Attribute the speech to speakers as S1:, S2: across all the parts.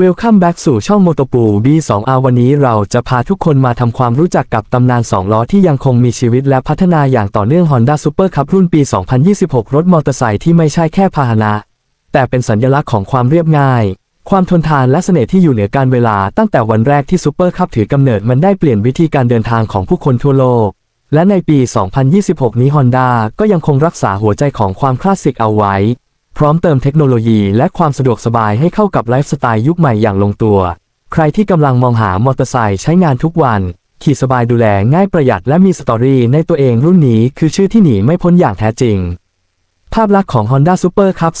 S1: Welcome back สู่ช่อง m o t o p o B2R วันนี้เราจะพาทุกคนมาทำความรู้จักกับตำนาน 2 ล้อที่ยังคงมีชีวิตและพัฒนาอย่างต่อเนื่อง Honda Super Cup รุ่นปี 2026 รถมอเตอร์ไซค์ที่ไม่ใช่แค่พาหนะ แต่เป็นสัญลักษณ์ของความเรียบง่าย ความทนทานและเสน่ห์ที่อยู่เหนือการเวลา ตั้งแต่วันแรกที่ Super Cup ถือกำเนิดมันได้เปลี่ยนวิธีการเดินทางของผู้คนทั่วโลก และในปี 2026 นี้ Honda ก็ยังคงรักษาหัวใจของความคลาสสิกเอาไว้ พร้อมเติมเทคโนโลยีและความสะดวกสบายให้เข้ากับไลฟ์สไตล์ยุคใหม่อย่างลงตัว ใครที่กำลังมองหามอเตอร์ไซค์ใช้งานทุกวัน ขี่สบายดูแลง่ายประหยัดและมีสตอรี่ในตัวเองรุ่นนี้คือชื่อที่หนีไม่พ้นอย่างแท้จริง ภาพลักษณ์ของ Honda Super Cup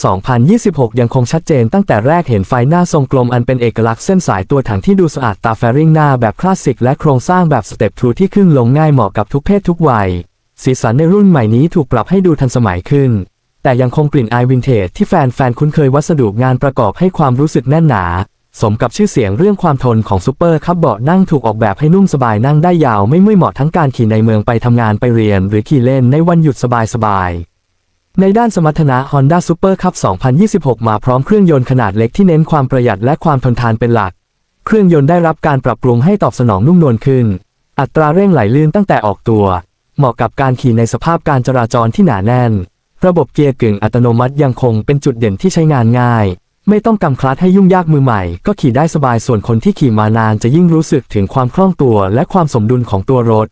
S1: 2026 ยังคงชัดเจนตั้งแต่แรกเห็นไฟหน้าทรงกลมอันเป็นเอกลักษณ์เส้นสายตัวถังที่ดูสะอาดตาแฟริงหน้าแบบคลาสสิกและโครงสร้างแบบสเต็ปทรูที่ขึ้นลงง่ายเหมาะกับทุกเพศทุกวัย สีสันในรุ่นใหม่นี้ถูกปรับให้ดูทันสมัยขึ้น แต่ยังคงกลิ่นอายวินเทจที่แฟนๆคุ้นเคยวัสดุงานประกอบให้ความรู้สึกแน่นหนา สมกับชื่อเสียงเรื่องความทนของซูเปอร์คับเบาะนั่งถูกออกแบบให้นุ่มสบายนั่งได้ยาวไม่เมื่อยเหมาะทั้งการขี่ในเมืองไปทำงานไปเรียน หรือขี่เล่นในวันหยุดสบายๆในด้านสมรรถนะ Honda Super Cup 2026 มาพร้อมเครื่องยนต์ขนาดเล็กที่เน้นความประหยัดและความทนทานเป็นหลัก เครื่องยนต์ได้รับการปรับปรุงให้ตอบสนองนุ่มนวลขึ้น อัตราเร่งไหลลื่นตั้งแต่ออกตัว เหมาะกับการขี่ในสภาพการจราจรที่หนาแน่น ระบบเกียร์กึ่งอัตโนมัติยังคงเป็นจุดเด่นที่ใช้งานง่าย ไม่ต้องกำคลัดให้ยุ่งยากมือใหม่ ก็ขี่ได้สบายส่วนคนที่ขี่มานานจะยิ่งรู้สึกถึงความคล่องตัวและความสมดุลของตัวรถ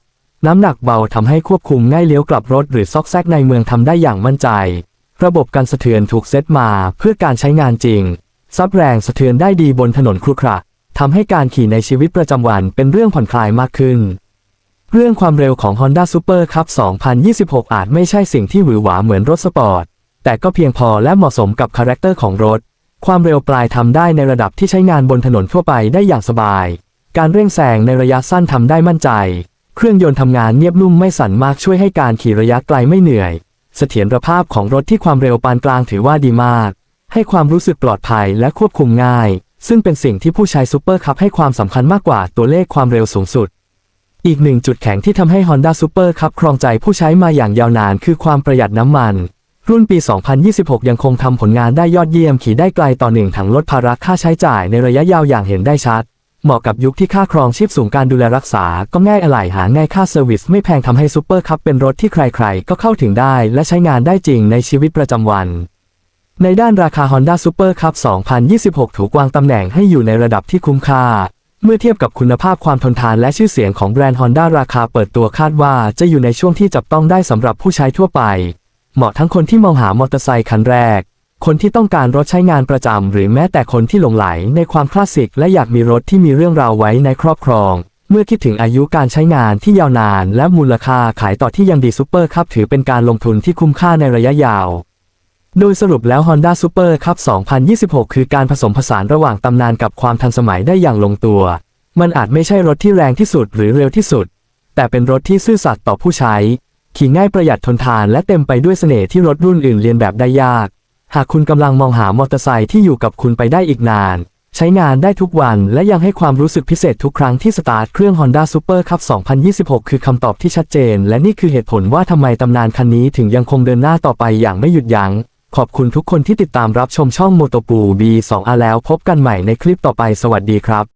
S1: น้ำหนักเบาทำให้ควบคุมง่ายเลี้ยวกลับรถหรือซอกแซกในเมืองทำได้อย่างมั่นใจ ระบบการสะเทือนถูกเซตมาเพื่อการใช้งานจริง ซับแรงสะเทือนได้ดีบนถนนครุขระทำให้การขี่ในชีวิตประจำวันเป็นเรื่องผ่อนคลายมากขึ้น เรื่องความเร็วของ Honda Super Cup 2026 อาจไม่ใช่สิ่งที่หวือหวาเหมือนรถสปอร์ต แต่ก็เพียงพอและเหมาะสมกับคาแรคเตอร์ของรถ ความเร็วปลายทำได้ในระดับที่ใช้งานบนถนนทั่วไปได้อย่างสบาย การเร่งแซงในระยะสั้นทำได้มั่นใจ เครื่องยนต์ทำงานเนียบนุ่มไม่สั่นมากช่วยให้การขี่ระยะไกลไม่เหนื่อย เสถียรภาพของรถที่ความเร็วปานกลางถือว่าดีมาก ให้ความรู้สึกปลอดภัยและควบคุมง่าย ซึ่งเป็นสิ่งที่ผู้ใช้ซูเปอร์คัพให้ความสำคัญมากกว่าตัวเลขความเร็วสูงสุด อีกหนึ่งจุดแข็งที่ทำให้ Honda Super Cup ครองใจผู้ใช้มาอย่างยาวนานคือความประหยัดน้ำมัน รุ่นปี 2026 ยังคงทำผลงานได้ยอดเยี่ยมขี่ได้ไกลต่อหนึ่งถังลดภาระค่าใช้จ่ายในระยะยาวอย่างเห็นได้ชัด เหมาะกับยุคที่ค่าครองชีพสูงการดูแลรักษา ก็ง่ายอะไหล่หาง่ายค่าเซอร์วิสไม่แพงทำให้ซูเปอร์คัพเป็นรถที่ใครๆ ก็เข้าถึงได้และใช้งานได้จริงในชีวิตประจำวันในด้านราคา Honda Super Cup 2026 ถูกวางตำแหน่งให้อยู่ในระดับที่คุ้มค่า เมื่อเทียบกับคุณภาพความทนทานและชื่อเสียงของแบรนด์ Honda ราคาเปิดตัวคาดว่าจะอยู่ในช่วงที่จับต้องได้สำหรับผู้ใช้ทั่วไป เหมาะทั้งคนที่มองหามอเตอร์ไซค์คันแรก คนที่ต้องการรถใช้งานประจำหรือแม้แต่คนที่หลงไหลในความคลาสสิกและอยากมีรถที่มีเรื่องราวไว้ในครอบครอง เมื่อคิดถึงอายุการใช้งานที่ยาวนาน และมูลค่าขายต่อที่ยังดีซูเปอร์คัพถือเป็นการลงทุนที่คุ้มค่าในระยะยาว โดยสรุปแล้ว Honda Super Cup 2026 คือการผสมผสานระหว่างตำนานกับความทันสมัยได้อย่างลงตัว มันอาจไม่ใช่รถที่แรงที่สุดหรือเร็วที่สุด แต่เป็นรถที่ซื่อสัตย์ต่อผู้ใช้ ขี่ง่ายประหยัดทนทานและเต็มไปด้วยเสน่ห์ที่รถรุ่นอื่นเรียนแบบได้ยาก หากคุณกำลังมองหามอเตอร์ไซค์ที่อยู่กับคุณไปได้อีกนาน ใช้งานได้ทุกวันและยังให้ความรู้สึกพิเศษทุกครั้งที่สตาร์ทเครื่อง Honda Super Cup 2026 คือคำตอบที่ชัดเจน และนี่คือเหตุผลว่าทำไมตำนานคันนี้ถึงยังคงเดินหน้าต่อไปอย่างไม่หยุดยัง้ง ขอบคุณทุกคนที่ติดตามรับชมช่องโมโตปูบี2อาแล้วพบกันใหม่ในคลิปต่อไปสวัสดีครับ